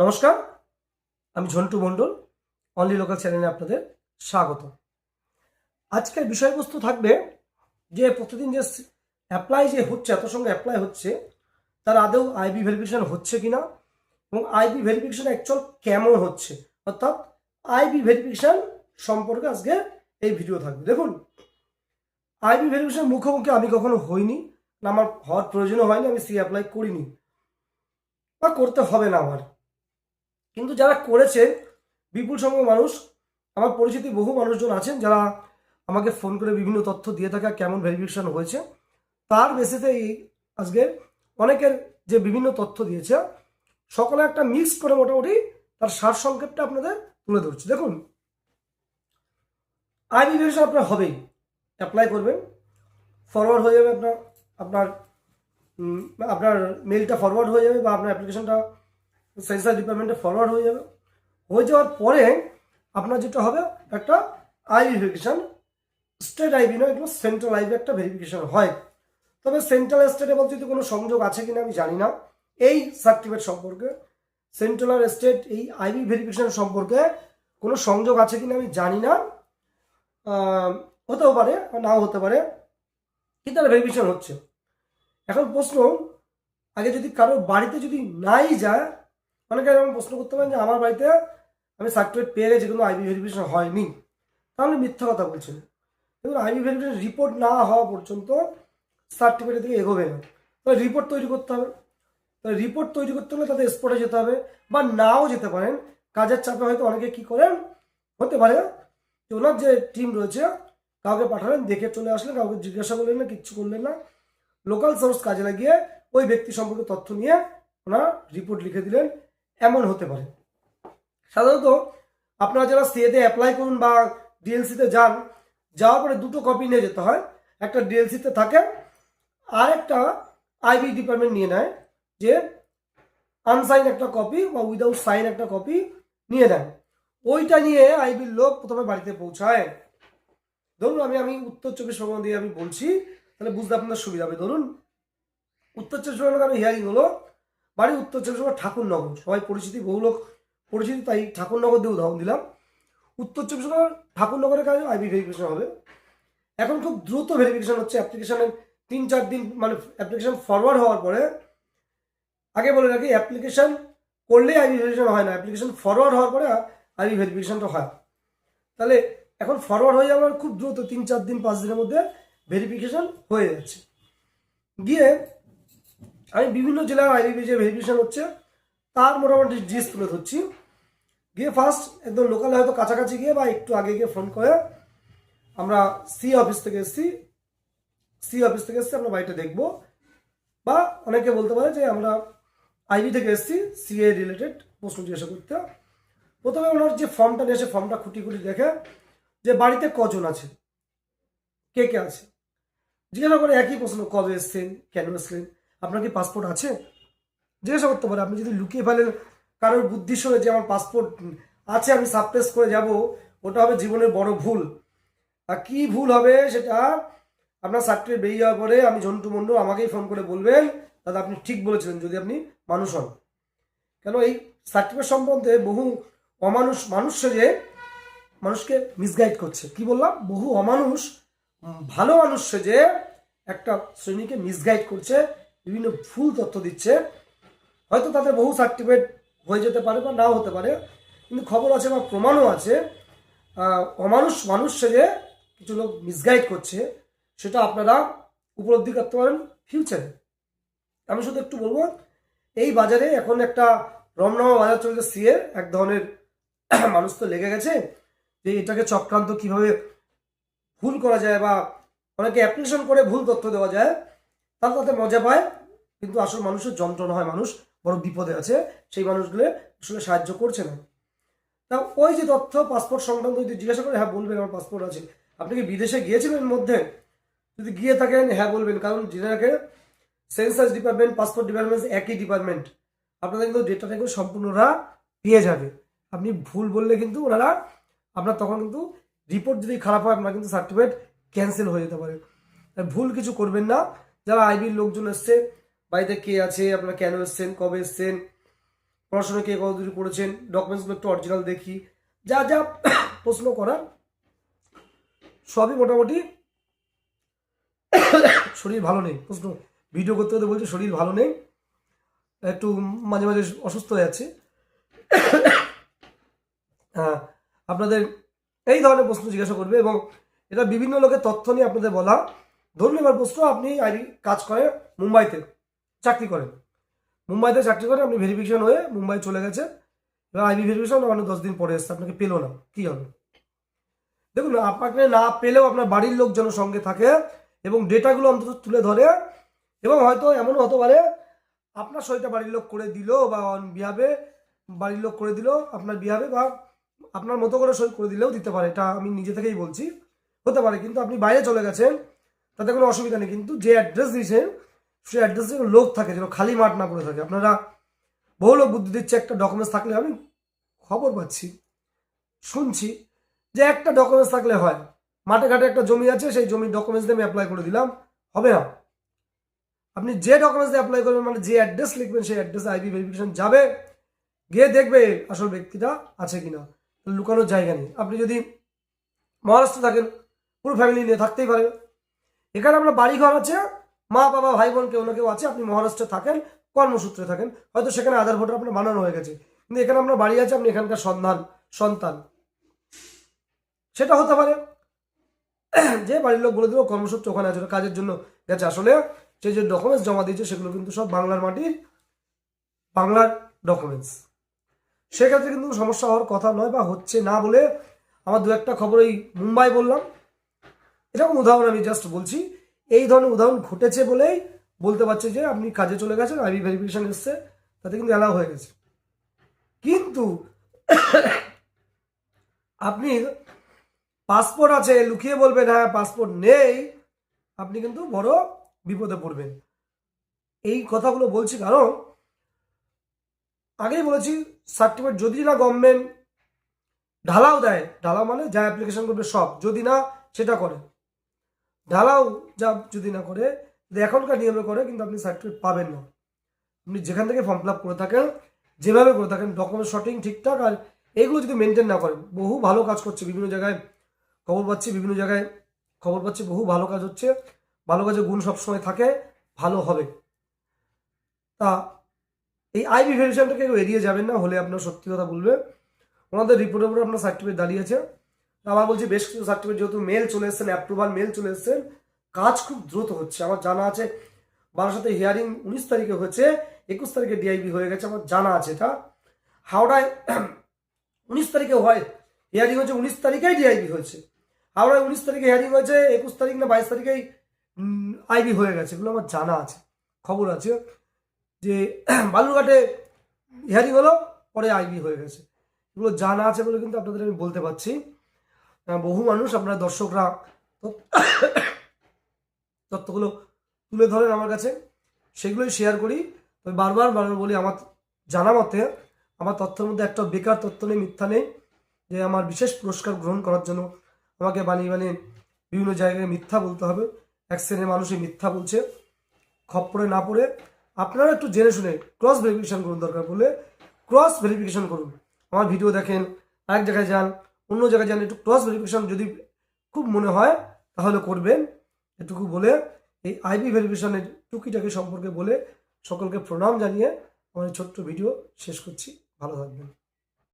নমস্কার, আমি ঝন্টু মণ্ডল only local চ্যানেলে আপনাদের স্বাগত। আজকের বিষয়বস্তু থাকবে যে প্রতিদিন যে অ্যাপ্লাই যে হচ্ছে, এত সঙ্গে অ্যাপ্লাই হচ্ছে, তার আদৌ আইবি ভেরিফিকেশন হচ্ছে কি না এবং আইবি ভেরিফিকেশন অ্যাকচুয়াল কেমন হচ্ছে? অর্থাৎ আইবি ভেরিফিকেশন সম্পর্কে আজকে এই ভিডিও থাকবে। দেখুন আইবি ভেরিফিকেশন মুখোমুখি আমি কখনো হইনি, না আমার হওয়ার প্রয়োজনও হয়নি, আমি সি অ্যাপ্লাই করিনি। বা করতে হবে না আমার। কিন্তু যারা করেছে বিপুল সংখ্যক মানুষ, আমার পরিচিতি বহু মানুষজন আছেন যারা আমাকে ফোন করে বিভিন্ন তথ্য দিয়ে থাকা কেমন ভেরিফিকেশন হয়েছে। তার বেসিসে এই আজকে অনেকের যে বিভিন্ন তথ্য দিয়েছে, সকলে একটা মিক্স করে মোটামুটি তার সার সংক্ষেপটা আপনাদের তুলে ধরছি। দেখুন আইডি ভেরিফিকেশন আপনার হবেই। অ্যাপ্লাই করবেন ফরওয়ার্ড হয়ে যাবে আপনার আপনার আপনার মেলটা ফরওয়ার্ড হয়ে যাবে বা আপনার অ্যাপ্লিকেশনটা সেন্সার ডিপার্টমেন্টে ফরওয়ার্ড হয়ে যাবে। হয়ে যাওয়ার পরে আপনার যেটা হবে, একটা আই ভেরিফিকেশন, স্টেট আইবি নয় এগুলো সেন্ট্রাল আইবি একটা ভেরিফিকেশান হয়। তবে সেন্ট্রাল স্টেটে বলতে যদি কোনো সংযোগ আছে কিনা আমি জানি না। এই সার্টিফিকেট সম্পর্কে, সেন্ট্রাল আর স্টেট এই আইবি ভেরিফিকেশন সম্পর্কে কোনো সংযোগ আছে কিনা আমি জানি না। হতেও পারে নাও হতে পারে, কিন্তু একটা ভেরিফিকেশান হচ্ছে। এখন প্রশ্ন, আগে যদি কারও বাড়িতে যদি নাই যায় অনেকে এরকম প্রশ্ন করতে পারেন যে আমার বাড়িতে আমি সার্টিফিকেট পেয়ে গেছি, কিন্তু আইবি ভেরিফিকেশন হয়নি। তাহলে মিথ্যা কথা বলছেন। দেখুন আইবি ভেরিফিকেশন রিপোর্ট না হওয়া পর্যন্ত সার্টিফিকেটের দিকে এগোবে না। তাহলে রিপোর্ট তৈরি করতে হবে। তাহলে রিপোর্ট তৈরি করতে হলে তাদের স্পটে যেতে হবে, বা নাও যেতে পারেন। কাজের চাপে হয়তো অনেকে কি করেন, হতে পারে যে ওনার যে টিম রয়েছে, কাউকে পাঠালেন, দেখে চলে আসলেন, কাউকে জিজ্ঞাসা করলেন না, কিচ্ছু করলেন না। লোকাল সোর্স কাজে লাগিয়ে ওই ব্যক্তি সম্পর্কে তথ্য নিয়ে ওনারা রিপোর্ট লিখে দিলেন। এমন হতে পারে। সাধারণত আপনারা যারা সিএতে অ্যাপ্লাই করুন বা ডিএলসিতে যান, যাওয়ার পরে দুটো কপি নিয়ে যেতে হয়। একটা ডিএলসিতে থাকে আর একটা আইবি ডিপার্টমেন্ট নিয়ে নেয়, যে আনসাইন একটা কপি বা উইদাউট সাইন একটা কপি নিয়ে নেয়। ওইটা নিয়ে আইবির লোক প্রথমে বাড়িতে পৌঁছায়। ধরুন আমি আমি উত্তর চব্বিশ পরগনা দিয়ে আমি বলছি, তাহলে বুঝতে আপনার সুবিধা হবে। ধরুন, উত্তর চব্বিশ পরগনা হিয়ারিং হলো বাড়ি উত্তর চব্বিশ পরগনা, ঠাকুরনগর। সবাই পরিচিতি, বহু লোক পরিচিতি, তাই ঠাকুরনগর দিয়ে উদাহরণ দিলাম। উত্তর চব্বিশ পরগনা, ঠাকুরনগরের কাছে আইবি ভেরিফিকেশন হবে। এখন খুব দ্রুত ভেরিফিকেশন হচ্ছে অ্যাপ্লিকেশনের তিন চার দিন মানে অ্যাপ্লিকেশন ফরওয়ার্ড হওয়ার পরে, আগে বলে রাখি অ্যাপ্লিকেশন করলেই আইবি ভেরিফিকেশন হয় না। অ্যাপ্লিকেশন ফরওয়ার্ড হওয়ার পরে আইবি ভেরিফিকেশনটা হয়। তাহলে এখন ফরওয়ার্ড হয়ে যাওয়ার খুব দ্রুত তিন চার দিন, পাঁচ দিনের মধ্যে ভেরিফিকেশন হয়ে যাচ্ছে। গিয়ে আমি বিভিন্ন জেলার আইবি যে ভেরিফিকেশন হচ্ছে, তার মোটামুটি জিস তুলে ধরছি। গিয়ে ফার্স্ট একদম লোকালে হয়তো কাছাকাছি গিয়ে বা একটু আগে গিয়ে ফোন করে আমরা সি অফিস থেকে এসেছি। সি অফিস থেকে এসেছি, আমরা বাড়িটা দেখব। বা অনেকে বলতে পারে যে আমরা আইবি থেকে এসেছি সিএ রিলেটেড প্রশ্ন জিজ্ঞাসা করতে। প্রথমে ওনার যে ফর্মটা নিয়ে এসে ফর্মটা খুঁটি খুঁটি দেখে যে বাড়িতে কজন আছে, কে কে আছে। জিজ্ঞাসা করে একই প্রশ্ন, কবে এসছেন, কেন এসছেন আপনার কি পাসপোর্ট আছে? জিজ্ঞাসা করতে পারে আপনি যদি লুকিয়ে ফেলেন কারোর বুদ্ধির সঙ্গে যে আমার পাসপোর্ট আছে, আমি সাবপ্রেস করে যাব, ওটা হবে জীবনের বড় ভুল। আর কি ভুল হবে সেটা আপনার সার্টিফিকেট বেরিয়ে যাওয়ার পরে আমি ঝন্টু মন্ডল আমাকেই ফোন করে বলবেন দাদা আপনি ঠিক বলেছিলেন যদি আপনি মানুষ হন। কেন এই সার্টিফিকেট সম্বন্ধে বহু অমানুষ মানুষ সেজে মানুষকে মিসগাইড করছে। কি বললাম? বহু অমানুষ, ভালো মানুষ সেজে একটা শ্রেণীকে মিসগাইড করছে বিভিন্ন ভুল তথ্য দিচ্ছে। হয়তো তাদের বহু সার্টিফিকেট হয়ে যেতে পারে বা নাও হতে পারে। কিন্তু খবর আছে বা প্রমাণও আছে অমানুষ মানুষ সেজে কিছু লোক মিসগাইড করছে। সেটা আপনারা উপলব্ধি করতে পারেন ফিউচারে আমি শুধু একটু বলব, এই বাজারে এখন একটা রমনামা বাজার চলছে, সিএ, এক ধরনের মানুষ তো লেগে গেছে যে এটাকে চক্রান্ত কীভাবে ভুল করা যায় বা অনেকে অ্যাপ্লিকেশন করে ভুল তথ্য দেওয়া যায়, তার তাতে মজা পায়। কিন্তু আসল মানুষের যন্ত্রণা হয় মানুষ বড় বিপদে আছে, সেই মানুষগুলো আসলে সাহায্য করছে না। তা ওই যে তথ্য পাসপোর্ট সংক্রান্ত যদি জিজ্ঞাসা করে হ্যাঁ বলবেন আমার পাসপোর্ট আছে। আপনি কি বিদেশে গিয়েছিলেন মধ্যে? যদি গিয়ে থাকেন হ্যাঁ বলবেন। কারণ জেনাকে সেন্সাস ডিপার্টমেন্ট পাসপোর্ট ডিপার্টমেন্ট একই ডিপার্টমেন্ট আপনাদের কিন্তু ডেটাটা কিন্তু সম্পূর্ণরা পেয়ে যাবে। আপনি ভুল বললে কিন্তু ওনারা, আপনার তখন কিন্তু রিপোর্ট যদি খারাপ হয়, আপনার কিন্তু সার্টিফিকেট ক্যান্সেল হয়ে যেতে পারে। ভুল কিছু করবেন না। যারা আইবির লোকজন এসছে বাড়িতে কে আছে, আপনারা কেন এসছেন, কবে এসছেন, পড়াশোনা কে কত দূর করেছেন ডকুমেন্টসগুলো একটু অরিজিনাল দেখি। যা যা প্রশ্ন করার, সবই মোটামুটি শরীর ভালো নেই, প্রশ্ন। ভিডিও করতে করতে বলছে শরীর ভালো নেই, একটু মাঝে মাঝে অসুস্থ হয়ে যাচ্ছে হ্যাঁ আপনাদের এই ধরনের প্রশ্ন জিজ্ঞাসা করবে এবং এটা বিভিন্ন লোকের তথ্য নিয়ে আপনাদের বলা। ধরুন এবার প্রশ্ন। আপনি আইডি কাজ করে মুম্বাইতে। চাকরি করেন। মুম্বাইতে চাকরি করে, আপনি ভেরিফিকেশন হয়ে মুম্বাই চলে গেছে এবার আইবি ভেরিফিকেশন অনেক দশ দিন পরে এসছে, আপনাকে পেল না, কী হবে? দেখুন, আপনাকে না পেলেও আপনার বাড়ির লোকজন সঙ্গে থাকে এবং ডেটাগুলো অন্তত তুলে ধরে এবং হয়তো এমনও হতে পারে, আপনার সইটা বাড়ির লোক করে দিল বা বিহাবে বাড়ির লোক করে দিল, আপনার বিহাবে বা আপনার মতো করে সই করে দিলেও দিতে পারে, এটা আমি নিজে থেকেই বলছি। হতে পারে, কিন্তু আপনি বাইরে চলে গেছেন, তাতে কোনো অসুবিধা নেই, কিন্তু যে অ্যাড্রেস দিয়েছেন সেই অ্যাড্রেসে লোক থাকে যেন খালি মাঠ না পড়ে থাকে। আপনারা বহু লোক বুদ্ধি দিচ্ছে, একটা ডকুমেন্টস থাকলে আমি খবর পাচ্ছি, শুনছি যে একটা ডকুমেন্টস থাকলে হয়। মাঠে ঘাটে একটা জমি আছে, সেই জমির ডকুমেন্টস দিয়ে আমি অ্যাপ্লাই করে দিলাম। হবে না। আপনি যে ডকুমেন্টস দিয়ে অ্যাপ্লাই করবেন মানে যে অ্যাড্রেস লিখবেন, সেই অ্যাড্রেসে আইবি ভেরিফিকেশন যাবে। গিয়ে দেখবে আসল ব্যক্তিটা আছে কিনা। লুকানোর জায়গা নেই। আপনি যদি মহারাষ্ট্র থাকেন, পুরো ফ্যামিলি নিয়ে থাকতেই পারে এখানে আপনার বাড়ি ঘর আছে মা, বাবা ভাই বোন কেউ না কেউ আছে, আপনি মহারাষ্ট্রে থাকেন, কর্মসূত্রে থাকেন। হয়তো সেখানে আধার ভোটার আপনার বানানো হয়ে গেছে। কিন্তু এখানে আপনার বাড়ি আছে, আপনি এখানকার সন্ধান, সন্তান। সেটা হতে পারে। যে বাড়ির লোক বলে দিল কর্মসূত্রে ওখানে আছে কাজের জন্য গেছে। আসলে সে যে ডকুমেন্টস জমা দিয়েছে, সেগুলো কিন্তু সব বাংলার মাটির বাংলার ডকুমেন্টস সেক্ষেত্রে কিন্তু সমস্যা হওয়ার কথা নয় বা হচ্ছে না বলে আমার দু একটা খবর এই মুম্বাই বললাম। এরকম উদাহরণ আমি জাস্ট বলছি। এই ধরনের উদাহরণ ঘটেছে বলেই বলতে পারছে যে আপনি কাজে চলে গেছেন আইবি ভেরিফিকেশন এসছে, তাতে কিন্তু অ্যালাউ হয়ে গেছে। কিন্তু আপনি পাসপোর্ট আছে, লুকিয়ে বলবেন হ্যাঁ পাসপোর্ট নেই, আপনি কিন্তু বড় বিপদে পড়বেন। এই কথাগুলো বলছি কারণ আগেই বলেছি সার্টিফিকেট যদি না গভর্নমেন্ট ঢালাও দেয়, ঢালাও মানে যা অ্যাপ্লিকেশন করবে সব, যদি না সেটা করে। ঢালাও যা যদি না করে এখনকার নিয়মে করে, কিন্তু আপনি সার্টিফিকেট পাবেন না। আপনি যেখান থেকে ফর্ম ফিল আপ করে থাকেন, যেভাবে করে থাকেন ডকুমেন্ট শর্টিং ঠিকঠাক, আর এগুলো যদি মেনটেন না করেন, বহু ভালো কাজ করছে বিভিন্ন জায়গায়, খবর পাচ্ছি বিভিন্ন জায়গায়, খবর পাচ্ছি বহু ভালো কাজ হচ্ছে, ভালো কাজের গুণ সবসময় থাকে, ভালো হবে। তা এই আইবি ভেরিফিকেশনটাকে এড়িয়ে যাবেন না, হলে আপনার সত্যি কথা বলবে। ওনাদের রিপোর্টের উপরে আপনার সার্টিফিকেট দাঁড়িয়েছে আবার বলছি বেশ কিছু সার্টিফিকেট যেহেতু মেল চলে এসেছেন অ্যাপ্রুভাল মেল চলে এসেছেন কাজ খুব দ্রুত হচ্ছে। আমার জানা আছে বারাসাতে হিয়ারিং উনিশ তারিখে হয়েছে, একুশ তারিখে ডিআইবি হয়ে গেছে, আমার জানা আছে এটা। হাওড়ায় উনিশ তারিখে হয় হিয়ারিং হয়েছে উনিশ তারিখেই ডিআইবি হয়েছে। হাওড়ায় উনিশ তারিখে হিয়ারিং হয়েছে, একুশ তারিখ না বাইশ তারিখেই আইবি হয়ে গেছে, এগুলো আমার জানা আছে, খবর আছে যে বালুরঘাটে হিয়ারিং হলো, পরে আইবি হয়ে গেছে। এগুলো জানা আছে বলে কিন্তু আপনাদের আমি বলতে পারছি। বহু মানুষ আপনারা দর্শকরা তথ্যগুলো তুলে ধরেন আমার কাছে। সেগুলোই শেয়ার করি। তবে বারবার বারবার বলি, আমার জানা মতে আমার তথ্যের মধ্যে একটা বেকার তথ্য নেই, মিথ্যা নেই, যে আমার বিশেষ পুরস্কার গ্রহণ করার জন্য আমাকে বানিয়ে বানিয়ে বিভিন্ন জায়গায় মিথ্যা বলতে হবে। এক শ্রেণির মানুষই মিথ্যা বলছে। খপ্পরে না পড়ে আপনারা একটু জেনে শুনে ক্রস ভেরিফিকেশান করুন দরকার বলে ক্রস ভেরিফিকেশন করুন। আমার ভিডিও দেখেন, এক জায়গায় যান অন্য জায়গায় যেন একটু ক্রস ভেরিফিকেশন যদি খুব মনে হয়, তাহলে করবেন। এটুকু বলে, এই আইবি ভেরিফিকেশনের টুকিটাকি সম্পর্কে বলে সকলকে প্রণাম জানিয়ে আমার ছোট্ট ভিডিও শেষ করছি। ভালো থাকবেন।